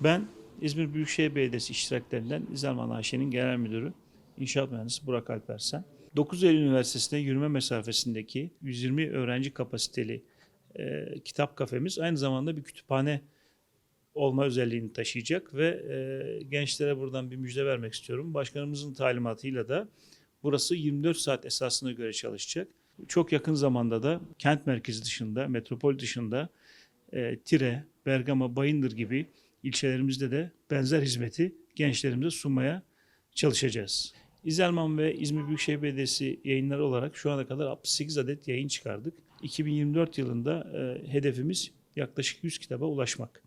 Ben İzmir Büyükşehir Belediyesi iştiraklerinden İzalman AŞ'nin genel müdürü İnşaat Mühendisi Burak Alpersen. 9 Eylül Üniversitesi'nde yürüme mesafesindeki 120 öğrenci kapasiteli e, kitap kafemiz aynı zamanda bir kütüphane olma özelliğini taşıyacak ve e, gençlere buradan bir müjde vermek istiyorum. Başkanımızın talimatıyla da burası 24 saat esasına göre çalışacak. Çok yakın zamanda da kent merkezi dışında, metropol dışında e, Tire, Bergama, Bayındır gibi ilçelerimizde de benzer hizmeti gençlerimize sunmaya çalışacağız. İzelman ve İzmir Büyükşehir Belediyesi yayınları olarak şu ana kadar 68 adet yayın çıkardık. 2024 yılında e, hedefimiz yaklaşık 100 kitaba ulaşmak.